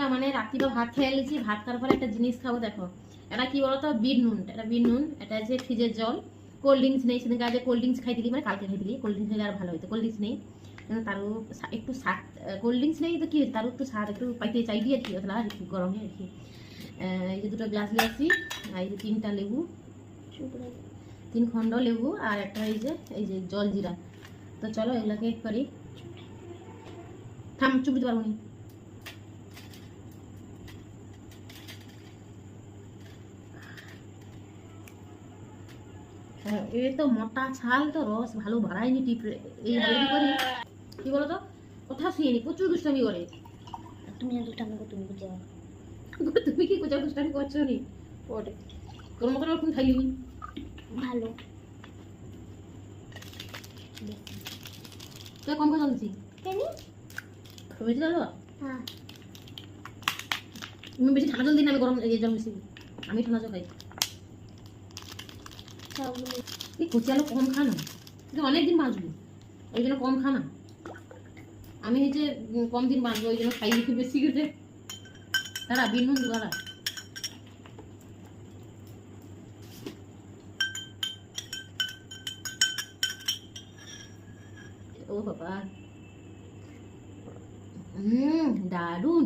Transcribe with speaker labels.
Speaker 1: বন্ধুরা মানে রাত্রি বা ভাত খেয়ে নিয়েছি, ভাত খাওয়ার পরে একটা জিনিস খাব, দেখো। এটা কি বলতো? বিট নুন। এটা বিট নুন, এটা আছে ফ্রিজের জল। কোল্ড ড্রিঙ্কস নেই, সেদিনকে আজ কোল্ড ড্রিঙ্কস খাই দিলি মানে কালকে খাই দিলি কোল্ড ড্রিঙ্কস আর ভালো হতো কোল্ড ড্রিঙ্কস নেই। তারও একটু স্বাদ কোল্ড ড্রিঙ্কস নেই তো কি হয়েছে? তারও একটু স্বাদ, একটু পাইতে চাই দিয়ে আর কি ওতলা আর কি গরমে আর কি। এই যে দুটো গ্লাস নিয়ে আসি আর এই যে তিনটা লেবু। তিন খণ্ড লেবু, আর একটা এই যে এই যে জল জিরা। তো চলো এগুলোকে করি। থাম, চুপ দিতে পারব নি। হ্যাঁ, এ তো মোটা ছাল তো রস ভালো বাড়ায়নি টিপে এই ভাবে করি কি বলতো? কথা শুনিনি প্রচুর দুষ্টামি করে।
Speaker 2: তুমি দুটো আমাকে তুমি বুঝে
Speaker 1: তুমি কি কোথাও দুষ্টামি করছ নি ওটে তোর মতন ওরকম খাইলি
Speaker 2: ভালো।
Speaker 1: তুই কম কথা বলছি
Speaker 2: কেনি?
Speaker 1: বেশি জল
Speaker 2: হ্যাঁ।
Speaker 1: তুমি বেশি ঠান্ডা জল দিন আমি গরম এই জল মিশিয়ে আমি ঠান্ডা জল খাই। আলু কম খা না। অনেকদিন বাঁচবি, ওই জন্য কম খা না। আমি হচ্ছে কম দিন বাঁচবো, ওই জন্য খাই একটু বেশি দাঁড়া। ও বাবা। হুম, দারুণ।